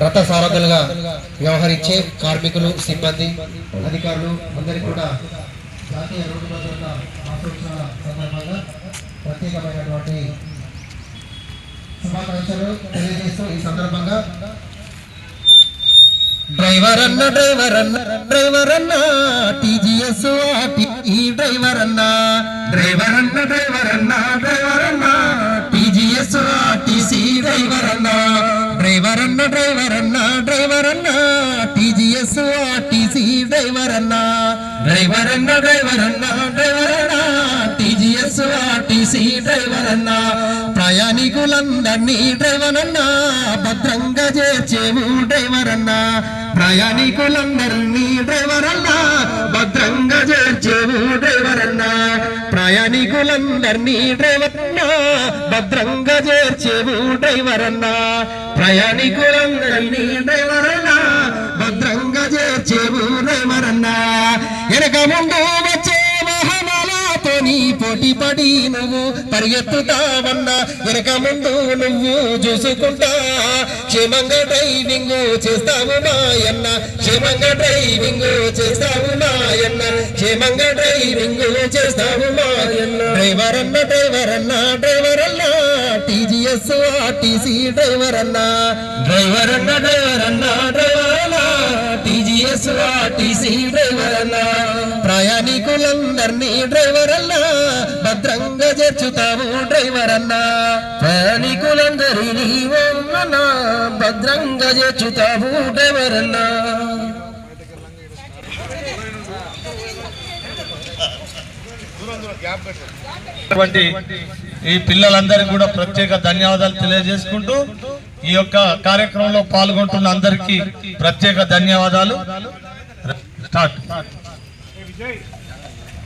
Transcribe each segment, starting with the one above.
రథ సారథులుగా వ్యవహరించే కార్మికులు సిబ్బంది అధికారులు అందరికీ కూడా జాతీయ రోడ్డు భద్రత మాసోత్సవ సందర్భంగా ప్రత్యేకమైనటువంటి శుభాకాంక్షలు తెలియజేస్తూ ఈ సందర్భంగా డ్రైవర్ అన్న డ్రైవర్ అన్న డ్రైవర్ అన్న టీజీఎస్ ఈ డ్రైవర్ అన్న డ్రైవర్ అన్న డ్రైవర్ అన్న డ్రైవర్ అన్న డ్రైవర్ అన్న డ్రైవర్ అన్న టీజీఎస్ టీసీ డ్రైవర్ అన్న డ్రైవర్ అన్న డ్రైవర్ అన్న డ్రైవర్ అన్న టీజీఎస్ టీసీ డ్రైవర్ అన్న ప్రయాణికులందరినీ డ్రైవర్ అన్నా భద్రంగా చేర్చేవు డ్రైవర్ అన్నా ప్రయాణికులందరినీ డ్రైవర్ అన్నా భద్రంగా చేర్చేవు డ్రైవర్ అన్నా ప్రయాణికులందరినీ డ్రైవర్ అన్నా భద్రంగా చేర్చేవు డ్రైవర్ అన్నా ప్రయాణికులందరినీ డ్రైవర్ అన్నా భద్రంగా చేర్చేవు డ్రైవర్ అన్నా ఎనక ముందు నీ పోటీ పడి నువ్వు పరిగెత్తుతావన్నా? వెనక ముందు నువ్వు చూసుకుంటా. క్షేమంగా డ్రైవింగ్ చేస్తావు మాయన్న క్షేమంగా డ్రైవింగ్ చేస్తావు మాయన్న క్షేమంగా డ్రైవింగ్ చేస్తావు మాయన్న డ్రైవర్ అన్న డ్రైవర్ అన్న డ్రైవర్ అన్న టీజీఎస్ ఆర్టీసీ డ్రైవర్ అన్న డ్రైవర్ అన్న డ్రైవర్ అన్న డ్రైవర్ అన్న టీజీఎస్ ఆర్టీసీ చేర్చుతావు డ్రైవర్ అన్న ప్రయాణికులందరినీ భద్రంగా చేర్చుతావు డ్రైవర్ అన్న ఈ పిల్లలందరికీ కూడా ప్రత్యేక ధన్యవాదాలు తెలియజేసుకుంటూ ఈ యొక్క కార్యక్రమంలో పాల్గొంటున్న అందరికీ ప్రత్యేక ధన్యవాదాలు. స్టార్ట్.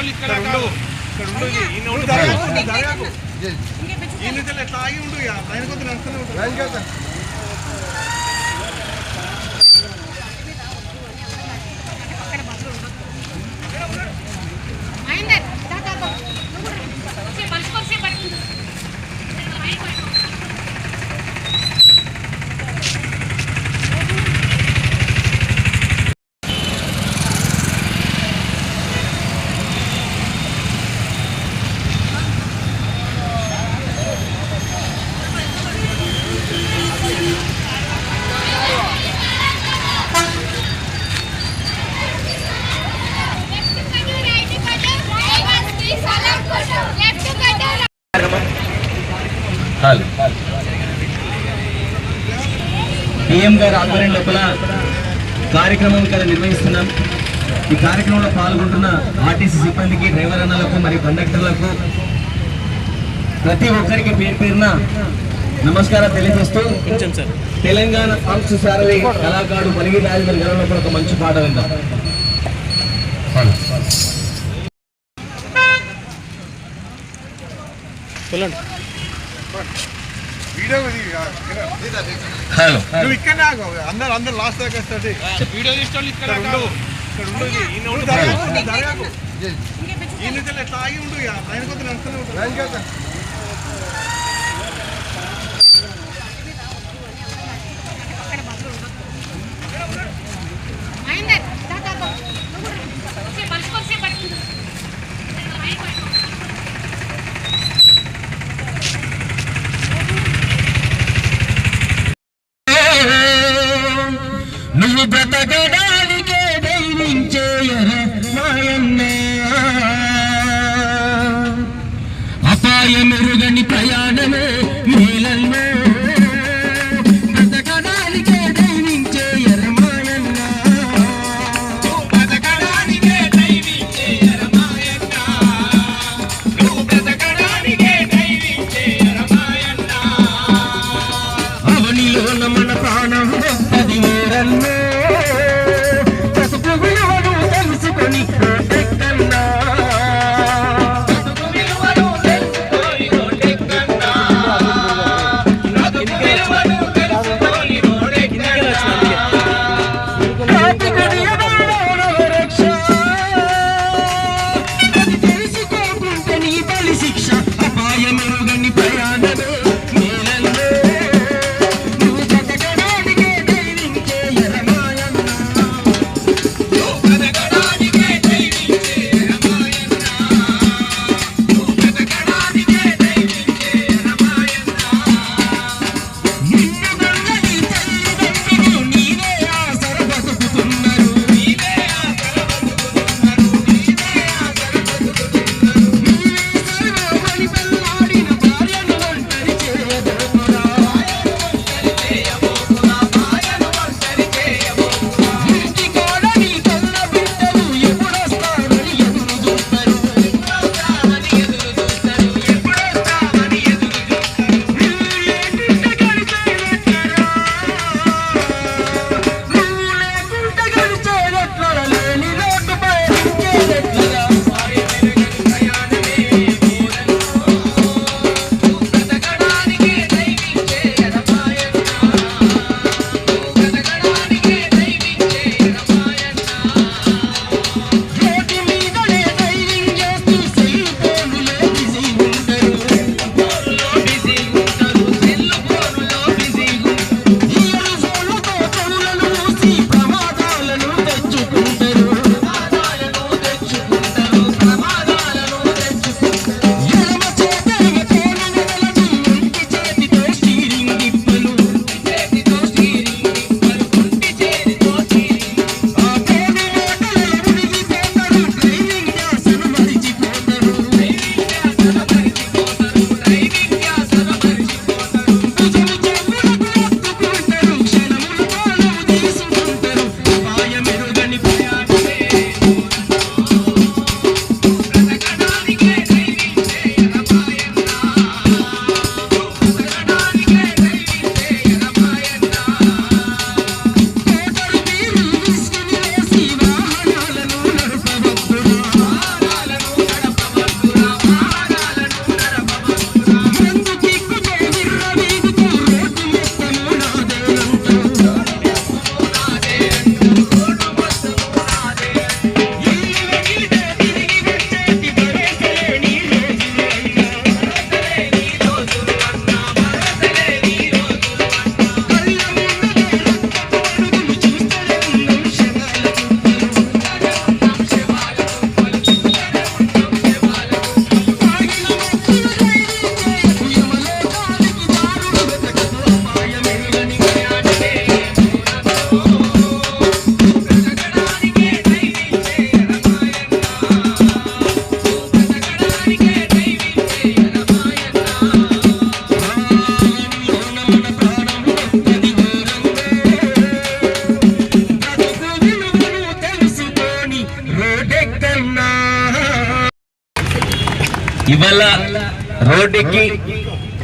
తీసుకోవాలి ఇక్కడ ఉండు ఇక్కడ ఉండు ఈయన ఇట్లా ఆగి ఉండు. లైన్ కొద్ది నడుస్తూనే ఉంటాడు. పిఎం గారి ఆధ్వర్యం లోపల కార్యక్రమం ఇక్కడ నిర్వహిస్తున్నాం. ఈ కార్యక్రమంలో పాల్గొంటున్న ఆర్టీసీ సిబ్బందికి డ్రైవర్ అన్నలకు మరియు కండక్టర్లకు ప్రతి ఒక్కరికి పేరు పేరున నమస్కారం తెలియజేస్తూ తెలంగాణ సాంస్కృతిక సారథి కళాకారుడు మలిగి రాజేంద్ర గారు ఒక మంచి పాట విందాం. వెళ్ళండి హలో. నువ్వు ఇక్కడనే ఆగు అందరు అందరు లాస్ట్ దాకా వస్తుంది. వీడియో తీసుకోవాలి ఇక్కడ ఉండు ఇక్కడ ఉండు ఈయన ఇట్లా ఆగి ఉండు ఇక. లైన్ కొద్ది నడుస్తూనే ఉంటాడు.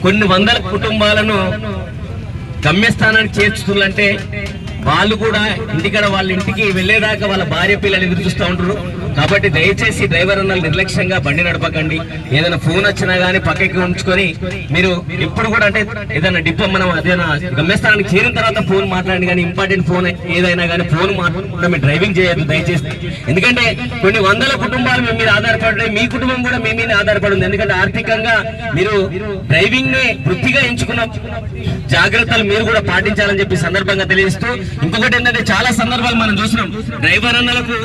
కొన్ని వందల కుటుంబాలను గమ్యస్థానానికి చేర్చుతుందంటే వాళ్ళు కూడా ఇంటికాడ వాళ్ళ ఇంటికి వెళ్ళేదాకా వాళ్ళ భార్య పిల్లలు ఎదురు చూస్తూ ఉంటారు. కాబట్టి దయచేసి డ్రైవర్ అన్న నిర్లక్ష్యంగా బండి నడపకండి. ఏదైనా ఫోన్ వచ్చినా గానీ పక్కకి ఉంచుకొని మీరు ఇప్పుడు కూడా అంటే ఏదైనా డిపో మనం ఏదైనా గమ్యస్థానానికి చేరిన తర్వాత ఫోన్ మాట్లాడండి కానీ ఇంపార్టెంట్ ఫోన్ ఏదైనా కానీ ఫోన్ మాట్లాడకుండా డ్రైవింగ్ చేయొద్దు దయచేసి. ఎందుకంటే కొన్ని వందల కుటుంబాలు మీ మీద ఆధారపడి మీ కుటుంబం కూడా మీ మీద ఆధారపడింది. ఎందుకంటే ఆర్థికంగా మీరు డ్రైవింగ్ని వృత్తిగా ఎంచుకున్న జాగ్రత్తలు మీరు కూడా పాటించాలని చెప్పి సందర్భంగా తెలియజేస్తూ ఇంకొకటి ఏంటంటే చాలా సందర్భాలు మనం చూసినాం. డ్రైవర్ అన్నలకు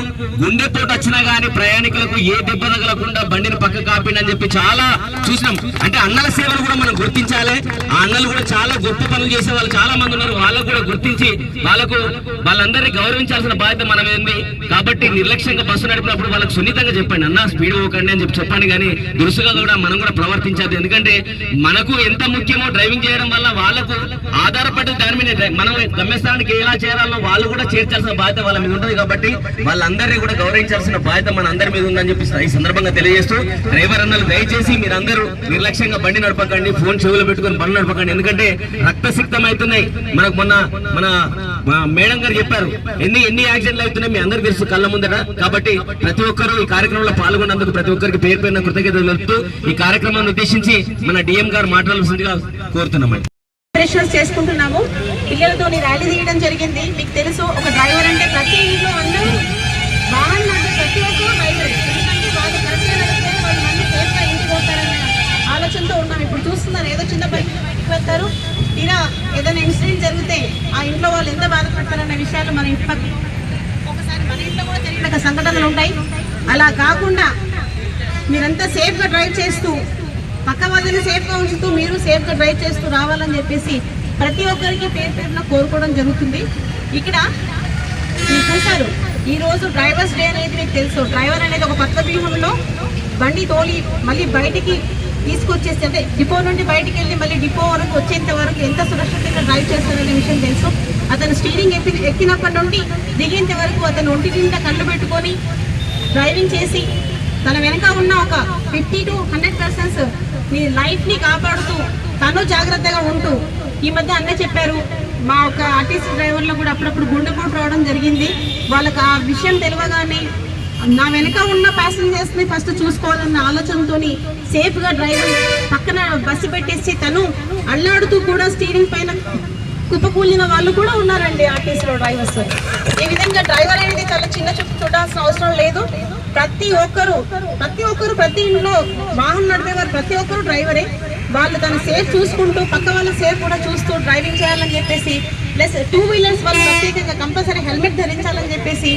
గుండెపోటు వచ్చినా కానీ ప్రయాణికులకు ఏ దెబ్బ తగలకుండా బండిని పక్క కాపిండని చెప్పి చాలా చూసినాం. అంటే అన్నల సేవలు కూడా మనం గుర్తించాలి. ఆ అన్నలు కూడా చాలా గొప్ప పనులు చేసే వాళ్ళు చాలా మంది ఉన్నారు. వాళ్ళకు కూడా గుర్తించి వాళ్ళకు వాళ్ళందరినీ గౌరవించాల్సిన బాధ్యత మనం కాబట్టి నిర్లక్ష్యంగా బస్సు నడిపినప్పుడు వాళ్ళకి సున్నితంగా చెప్పండి. అన్న స్పీడ్ పోకండి అని చెప్పి చెప్పండి. కానీ దురుసుగా కూడా మనం కూడా ప్రవర్తించాలి ఎందుకంటే మనకు ఎంత ముఖ్యమో డ్రైవింగ్ చేయడం వల్ల వాళ్ళకు ఆధారపడి దాని మీద. మనం గమ్యస్థానానికి ఎలా చేరాలో వాళ్ళు కూడా చేర్చాల్సిన బాధ్యత వాళ్ళ మీద ఉంటుంది కాబట్టి వాళ్ళందరినీ కూడా గౌరవించాల్సిన బాధ్యత మన అందరి మీద ఉందని చెప్పి ఈ సందర్భంగా తెలియజేస్తూ డ్రైవర్ అన్నలు దయచేసి మీరందరూ నిర్లక్ష్యంగా బండి నడపకండి ఫోన్ చెవులు పెట్టుకొని బండి నడపకండి. ఎందుకంటే రక్తసిక్తం అవుతున్నాయి మనకు మొన్న మన మేడం గారు చెప్పారు ఎన్ని ఎన్ని యాక్సిడెంట్లు అవుతున్నాయి మీ అందరికి తెలుసు కళ్ళ ముందట. కాబట్టి ప్రతి ఒక్కరూ ఈ కార్యక్రమంలో పాల్గొన్నందుకు ప్రతి ఒక్కరికి పేరు పేరున కృతజ్ఞతలు తెలుపుతూ ఈ కార్యక్రమాన్ని ఉద్దేశించి మన డిఎం గారు మాట్లాడాల్సిందిగా కోరుతున్నామండి. చేసుకుంటున్నాము. పిల్లలతో ర్యాలీ తీయడం జరిగింది. మీకు తెలుసు ఒక డ్రైవర్ అంటే ప్రతి ఇంట్లో అందరూ ఎందుకంటే వాళ్ళు కరెక్ట్గా నడిస్తే వాళ్ళు మంది సేఫ్గా ఇంటికి పోతారనే ఆలోచనతో ఉన్నాం. ఇప్పుడు చూస్తున్నారు ఏదో చిన్న బైక్ బయటకు వెళ్తారు ఇలా ఏదైనా ఇన్సిడెంట్ జరిగితే ఆ ఇంట్లో వాళ్ళు ఎంత బాధపడతారనే విషయాలు మన ఇంట్లో ఒకసారి మన ఇంట్లో కూడా జరిగిన సంఘటనలు ఉంటాయి. అలా కాకుండా మీరంతా సేఫ్గా డ్రైవ్ చేస్తూ పక్క వాళ్ళని సేఫ్గా ఉంచుతూ మీరు సేఫ్గా డ్రైవ్ చేస్తూ రావాలని చెప్పేసి ప్రతి ఒక్కరికి పేరు పేరున కోరుకోవడం జరుగుతుంది. ఇక్కడ మీరు చూశారు ఈరోజు డ్రైవర్స్ డే అనేది మీకు తెలుసు. డ్రైవర్ అనేది ఒక పత్ర వ్యూహంలో బండి తోలి మళ్ళీ బయటికి తీసుకొచ్చేసి అంటే డిపో నుండి బయటికి వెళ్ళి మళ్ళీ డిపో వరకు వచ్చేంత వరకు ఎంత సురక్షితంగా డ్రైవ్ చేస్తారనే విషయం తెలుసు. అతను స్టీరింగ్ ఎక్కి ఎక్కినప్పటి నుండి దిగేంత వరకు అతను ఒంటి నిండా కళ్ళు పెట్టుకొని డ్రైవింగ్ చేసి తన వెనక ఉన్న ఒక ఫిఫ్టీ టు హండ్రెడ్ పర్సెంట్స్ మీ లైఫ్ని కాపాడుతూ తను జాగ్రత్తగా ఉంటూ ఈ మధ్య అన్న చెప్పారు. మా ఒక ఆర్టీసీ డ్రైవర్లో కూడా అప్పుడప్పుడు గుండెపోటు రావడం జరిగింది. వాళ్ళకి ఆ విషయం తెలియగానే నా వెనక ఉన్న ప్యాసింజర్స్ని ఫస్ట్ చూసుకోవాలన్న ఆలోచనతోని సేఫ్గా డ్రైవర్ పక్కన బస్సు పెట్టేసి తను అల్లాడుతూ కూడా స్టీరింగ్ పైన కుప్పకూలిన వాళ్ళు కూడా ఉన్నారండి ఆర్టీసీలో డ్రైవర్స్ ఈ విధంగా డ్రైవర్ అనేది చాలా చిన్న చూపు చూడాల్సిన అవసరం లేదు. ప్రతి ఒక్కరు ప్రతి ఒక్కరు ప్రతి ఇంట్లో వాహనం నడిపేవారు ప్రతి ఒక్కరు డ్రైవరే వాళ్ళు తన సేఫ్ చూసుకుంటూ పక్క వాళ్ళ సేఫ్ కూడా చూస్తూ డ్రైవింగ్ చేయాలని చెప్పేసి ప్లస్ టూ వీలర్స్ వాళ్ళు ప్రత్యేకంగా కంపల్సరీ హెల్మెట్ ధరించాలని చెప్పేసి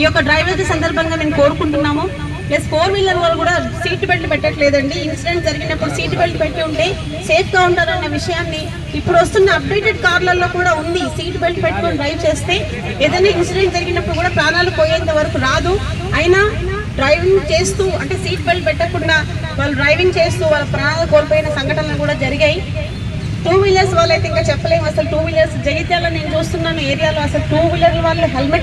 ఈ యొక్క డ్రైవర్ సందర్భంగా మేము కోరుకుంటున్నాము. ప్లస్ ఫోర్ వీలర్ వాళ్ళు కూడా సీట్ బెల్ట్ పెట్టట్లేదండి. ఇన్సిడెంట్ జరిగినప్పుడు సీట్ బెల్ట్ పెట్టి ఉంటే సేఫ్గా ఉంటారన్న విషయాన్ని ఇప్పుడు వస్తున్న అప్డేటెడ్ కార్లలో కూడా ఉంది. సీట్ బెల్ట్ పెట్టుకొని డ్రైవ్ చేస్తే ఏదైనా ఇన్సిడెంట్ జరిగినప్పుడు కూడా ప్రాణాలు పోయేంత వరకు రాదు. అయినా డ్రైవింగ్ చేస్తూ అంటే సీట్ బెల్ట్ పెట్టకుండా వాళ్ళు డ్రైవింగ్ చేస్తూ వాళ్ళ ప్రాణాలు కోల్పోయిన సంఘటనలు కూడా జరిగాయి. టూ వీలర్స్ వాళ్ళైతే ఇంకా చెప్పలేము అసలు టూ వీలర్స్ జగిత్యాల నేను చూస్తున్నాను ఏరియాలో. అసలు టూ వీలర్ వాళ్ళు హెల్మెట్